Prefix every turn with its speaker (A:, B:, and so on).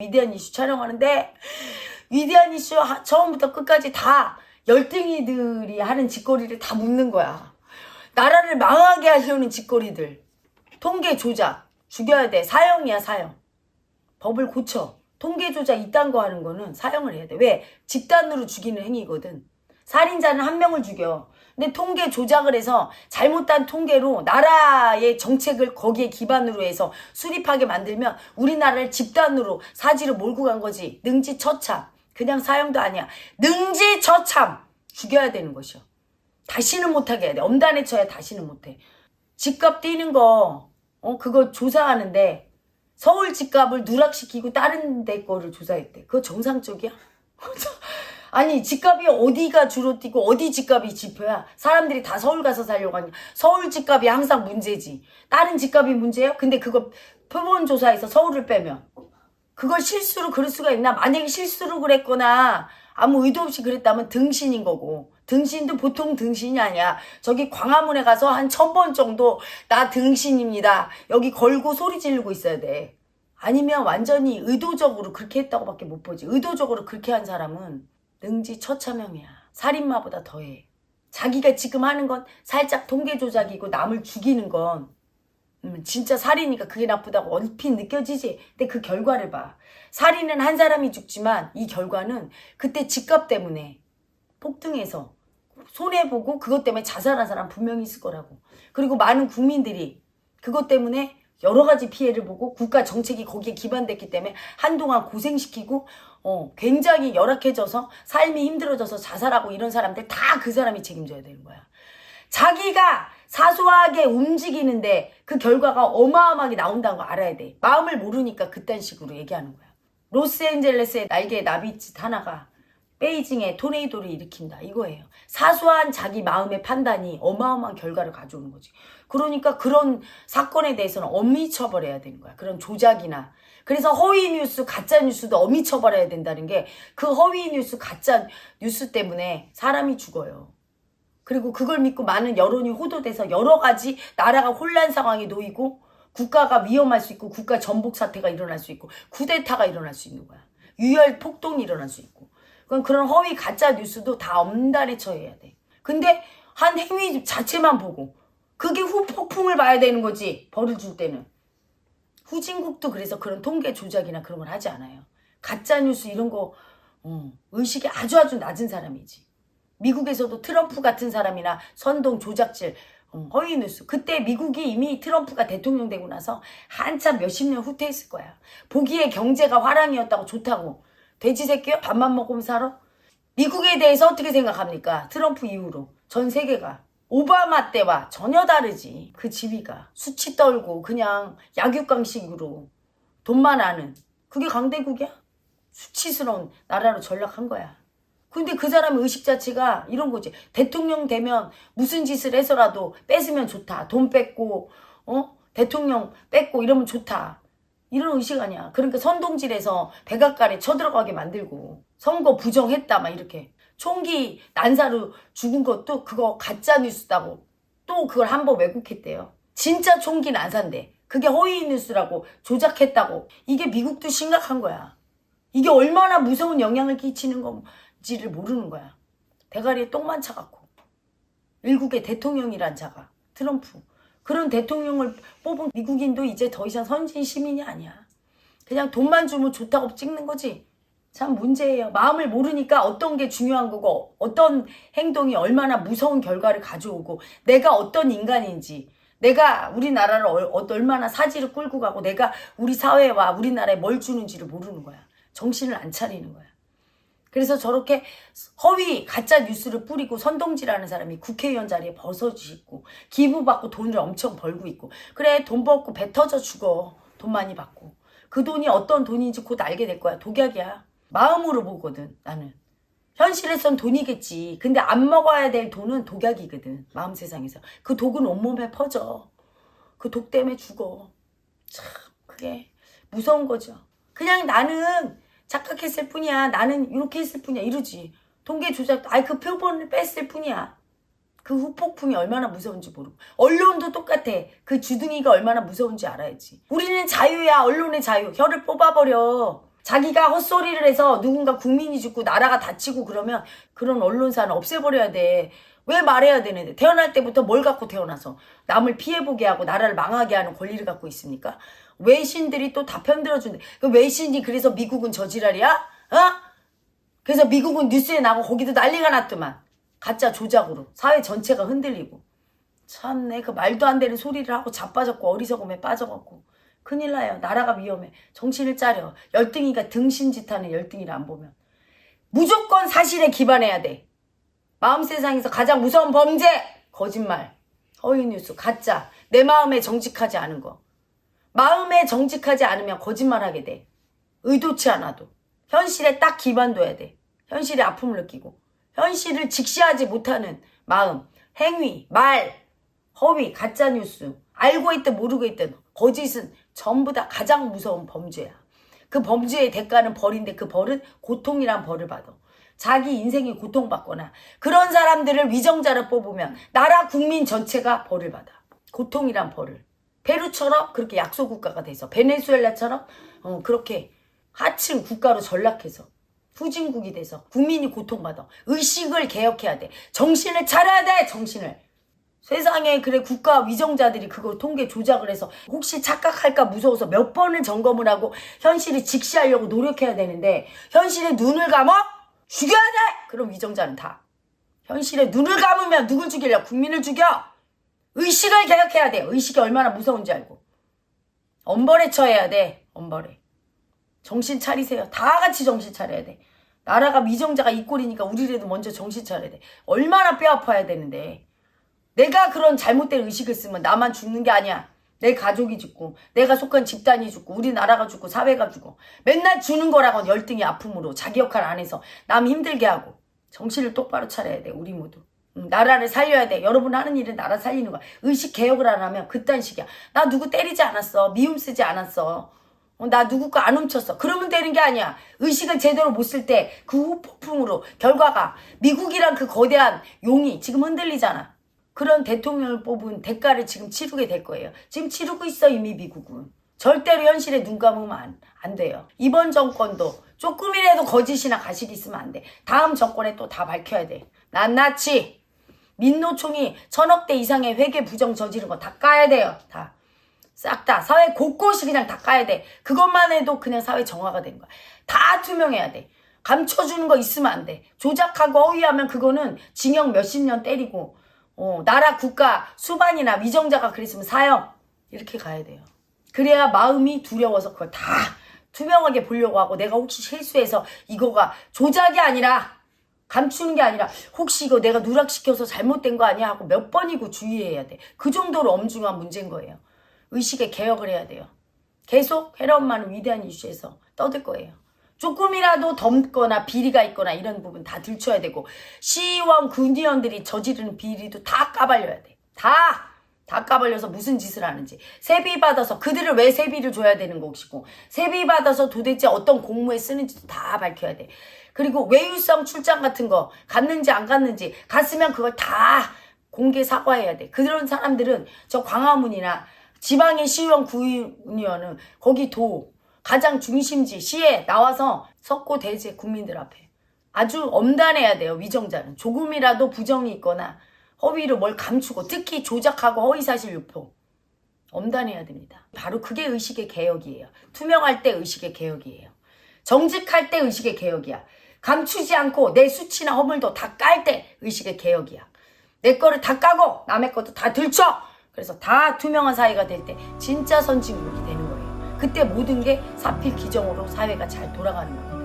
A: 위대한 이슈 촬영하는데 위대한 이슈 하- 처음부터 끝까지 다 열등이들이 하는 짓거리를 다 묻는 거야. 나라를 망하게 하려는 짓거리들. 통계 조작. 죽여야 돼. 사형이야, 사형. 법을 고쳐. 통계 조작 이딴 거 하는 거는 사형을 해야 돼. 왜? 집단으로 죽이는 행위거든. 살인자는 한 명을 죽여. 근데 통계 조작을 해서 잘못된 통계로 나라의 정책을 거기에 기반으로 해서 수립하게 만들면 우리나라를 집단으로 사지로 몰고 간 거지. 능지처참. 그냥 사형도 아니야. 능지처참. 죽여야 되는 것이요. 다시는 못하게 해야 돼. 엄단에 쳐야 다시는 못해. 집값 뛰는 거, 어, 그거 조사하는데 서울 집값을 누락시키고 다른 데 거를 조사했대. 그거 정상적이야? 아니 집값이 어디가 주로 뛰고 어디 집값이 지표야? 사람들이 다 서울 가서 살려고 하니 서울 집값이 항상 문제지. 다른 집값이 문제예요? 근데 그거 표본 조사에서 서울을 빼면 그걸 실수로 그럴 수가 있나? 만약에 실수로 그랬거나 아무 의도 없이 그랬다면 등신인 거고 등신도 보통 등신이 아니야. 저기 광화문에 가서 한 천 번 정도 나 등신입니다. 여기 걸고 소리 지르고 있어야 돼. 아니면 완전히 의도적으로 그렇게 했다고밖에 못 보지. 의도적으로 그렇게 한 사람은 능지 처참형이야. 살인마보다 더해. 자기가 지금 하는 건 살짝 통계 조작이고 남을 죽이는 건 음, 진짜 살이니까 그게 나쁘다고 얼핏 느껴지지. 근데 그 결과를 봐. 살인은 한 사람이 죽지만 이 결과는 그때 집값 때문에 폭등해서 손해보고 그것 때문에 자살한 사람 분명히 있을 거라고. 그리고 많은 국민들이 그것 때문에 여러 가지 피해를 보고 국가 정책이 거기에 기반됐기 때문에 한동안 고생시키고 어, 굉장히 열악해져서 삶이 힘들어져서 자살하고 이런 사람들 다 그 사람이 책임져야 되는 거야. 자기가 사소하게 움직이는데 그 결과가 어마어마하게 나온다는 거 알아야 돼. 마음을 모르니까 그딴 식으로 얘기하는 거야. 로스앤젤레스의 날개 나비짓 하나가 베이징에 토네이도를 일으킨다 이거예요. 사소한 자기 마음의 판단이 어마어마한 결과를 가져오는 거지. 그러니까 그런 사건에 대해서는 엄히 처벌해야 되는 거야. 그런 조작이나 그래서 허위 뉴스, 가짜 뉴스도 엄히 처벌해야 된다는 게 그 허위 뉴스, 가짜 뉴스 때문에 사람이 죽어요. 그리고 그걸 믿고 많은 여론이 호도돼서 여러 가지 나라가 혼란 상황에 놓이고 국가가 위험할 수 있고 국가 전복 사태가 일어날 수 있고 쿠데타가 일어날 수 있는 거야. 유혈 폭동이 일어날 수 있고. 그럼 그런 허위 가짜 뉴스도 다 엄단에 처해야 돼. 근데 한 행위 자체만 보고 그게 후폭풍을 봐야 되는 거지. 벌을 줄 때는. 후진국도 그래서 그런 통계 조작이나 그런 걸 하지 않아요. 가짜 뉴스 이런 거 어, 의식이 아주 아주 낮은 사람이지. 미국에서도 트럼프 같은 사람이나 선동 조작질 어, 허위 뉴스 그때 미국이 이미 트럼프가 대통령 되고 나서 한참 몇십 년 후퇴했을 거야. 보기에 경제가 화랑이었다고 좋다고 돼지 새끼야 밥만 먹으면 살아? 미국에 대해서 어떻게 생각합니까? 트럼프 이후로 전 세계가 오바마 때와 전혀 다르지. 그 지위가 수치 떨고 그냥 약육강식으로 돈만 아는 그게 강대국이야? 수치스러운 나라로 전락한 거야. 근데 그 사람의 의식 자체가 이런 거지. 대통령 되면 무슨 짓을 해서라도 뺏으면 좋다. 돈 뺏고, 어? 대통령 뺏고 이러면 좋다. 이런 의식 아니야. 그러니까 선동질에서 백악관에 쳐들어가게 만들고, 선거 부정했다, 막 이렇게. 총기 난사로 죽은 것도 그거 가짜 뉴스다고 또 그걸 한 번 왜곡했대요. 진짜 총기 난사인데. 그게 허위 뉴스라고 조작했다고. 이게 미국도 심각한 거야. 이게 얼마나 무서운 영향을 끼치는 건지를 모르는 거야. 대가리에 똥만 차갖고. 일국의 대통령이란 자가 트럼프. 그런 대통령을 뽑은 미국인도 이제 더 이상 선진 시민이 아니야. 그냥 돈만 주면 좋다고 찍는 거지. 참 문제예요. 마음을 모르니까 어떤 게 중요한 거고 어떤 행동이 얼마나 무서운 결과를 가져오고 내가 어떤 인간인지 내가 우리나라를 얼- 어- 얼마나 사지를 끌고 가고 내가 우리 사회와 우리나라에 뭘 주는지를 모르는 거야. 정신을 안 차리는 거야. 그래서 저렇게 허위 가짜 뉴스를 뿌리고 선동질하는 사람이 국회의원 자리에 있고 기부받고 돈을 엄청 벌고 있고. 그래 돈 벌고 배 터져 죽어. 돈 많이 받고. 그 돈이 어떤 돈인지 곧 알게 될 거야. 독약이야. 마음으로 보거든 나는. 현실에선 돈이겠지. 근데 안 먹어야 될 돈은 독약이거든 마음 세상에서. 그 독은 온몸에 퍼져. 그 독 때문에 죽어. 참 그게 무서운 거죠. 그냥 나는 착각했을 뿐이야. 나는 이렇게 했을 뿐이야. 이러지. 통계 조작, 아이 그 표본을 뺐을 뿐이야. 그 후폭풍이 얼마나 무서운지 모르고. 언론도 똑같아. 그 주둥이가 얼마나 무서운지 알아야지. 우리는 자유야. 언론의 자유. 혀를 뽑아버려. 자기가 헛소리를 해서 누군가 국민이 죽고 나라가 다치고 그러면 그런 언론사는 없애버려야 돼. 왜 말해야 되는데 태어날 때부터 뭘 갖고 태어나서 남을 피해보게 하고 나라를 망하게 하는 권리를 갖고 있습니까? 외신들이 또 다 편들어준대. 그 외신이 그래서 미국은 저지랄이야? 어? 그래서 미국은 뉴스에 나고 거기도 난리가 났더만. 가짜 조작으로 사회 전체가 흔들리고. 참내 그 말도 안 되는 소리를 하고 자빠졌고 어리석음에 빠져갖고 큰일 나요. 나라가 위험해. 정신을 차려. 열등이가 등신짓하는 열등이를 안 보면 무조건 사실에 기반해야 돼. 마음 세상에서 가장 무서운 범죄 거짓말, 허위 뉴스, 가짜. 내 마음에 정직하지 않은 거. 마음에 정직하지 않으면 거짓말하게 돼. 의도치 않아도 현실에 딱 기반둬야 돼. 현실의 아픔을 느끼고 현실을 직시하지 못하는 마음, 행위, 말, 허위, 가짜 뉴스, 알고 있든 모르고 있든 거짓은 전부 다 가장 무서운 범죄야. 그 범죄의 대가는 벌인데 그 벌은 고통이란 벌을 받아. 자기 인생이 고통받거나 그런 사람들을 위정자를 뽑으면 나라 국민 전체가 벌을 받아. 고통이란 벌을. 페루처럼 그렇게 약소 국가가 돼서 베네수엘라처럼 어, 그렇게 하층 국가로 전락해서 후진국이 돼서 국민이 고통받아. 의식을 개혁해야 돼. 정신을 차려야 돼. 정신을. 세상에 그래 국가 위정자들이 그걸 통계 조작을 해서 혹시 착각할까 무서워서 몇 번을 점검을 하고 현실을 직시하려고 노력해야 되는데 현실에 눈을 감아 죽여야 돼! 그럼 위정자는 다. 현실에 눈을 감으면 누굴 죽이려 국민을 죽여! 의식을 개혁해야 돼. 의식이 얼마나 무서운지 알고. 엄벌에 처해야 돼 엄벌에. 정신 차리세요. 다 같이 정신 차려야 돼. 나라가 위정자가 이 꼴이니까 우리라도 먼저 정신 차려야 돼. 얼마나 뼈 아파야 되는데 내가 그런 잘못된 의식을 쓰면 나만 죽는 게 아니야. 내 가족이 죽고, 내가 속한 집단이 죽고, 우리나라가 죽고, 사회가 죽고, 맨날 주는 거라고 열등이 아픔으로 자기 역할 안 해서 남 힘들게 하고, 정신을 똑바로 차려야 돼, 우리 모두. 음, 나라를 살려야 돼. 여러분 하는 일은 나라 살리는 거야. 의식 개혁을 안 하면 그딴 식이야. 나 누구 때리지 않았어. 미움 쓰지 않았어. 어, 나 누구 거 안 훔쳤어. 그러면 되는 게 아니야. 의식을 제대로 못 쓸 때 그 후폭풍으로 결과가 미국이란 그 거대한 용이 지금 흔들리잖아. 그런 대통령을 뽑은 대가를 지금 치르게 될 거예요. 지금 치르고 있어 이미 미국은. 절대로 현실에 눈 감으면 안, 안 돼요. 이번 정권도 조금이라도 거짓이나 가식이 있으면 안 돼. 다음 정권에 또 다 밝혀야 돼. 낱낱이 민노총이 천억 대 이상의 회계 부정 저지른 거 다 까야 돼요. 다. 싹 다. 사회 곳곳이 그냥 다 까야 돼. 그것만 해도 그냥 사회 정화가 되는 거야. 다 투명해야 돼. 감춰주는 거 있으면 안 돼. 조작하고 허위하면 그거는 징역 몇십 년 때리고 어, 나라 국가 수반이나 위정자가 그랬으면 사형 이렇게 가야 돼요. 그래야 마음이 두려워서 그걸 다 투명하게 보려고 하고 내가 혹시 실수해서 이거가 조작이 아니라 감추는 게 아니라 혹시 이거 내가 누락시켜서 잘못된 거 아니야 하고 몇 번이고 주의해야 돼. 그 정도로 엄중한 문제인 거예요. 의식의 개혁을 해야 돼요. 계속 헤라엄마는 위대한 이슈에서 떠들 거예요. 조금이라도 덤거나 비리가 있거나 이런 부분 다 들춰야 되고 시의원 군의원들이 저지르는 비리도 다 까발려야 돼. 다! 다 까발려서 무슨 짓을 하는지 세비 받아서 그들을 왜 세비를 줘야 되는 것이고 세비 받아서 도대체 어떤 공무에 쓰는지도 다 밝혀야 돼. 그리고 외유성 출장 같은 거 갔는지 안 갔는지 갔으면 그걸 다 공개 사과해야 돼. 그런 사람들은 저 광화문이나 지방의 시의원 구의원은 거기 도 가장 중심지 시에 나와서 석고 대제 국민들 앞에 아주 엄단해야 돼요 위정자는. 조금이라도 부정이 있거나 허위로 뭘 감추고 특히 조작하고 허위사실 유포. 엄단해야 됩니다. 바로 그게 의식의 개혁이에요. 투명할 때 의식의 개혁이에요. 정직할 때 의식의 개혁이야. 감추지 않고 내 수치나 허물도 다 깔 때 의식의 개혁이야. 내 거를 다 까고 남의 것도 다 들춰! 그래서 다 투명한 사회가 될 때 진짜 선진국이 되는 그때 모든 게 사필 기정으로 사회가 잘 돌아가는 겁니다.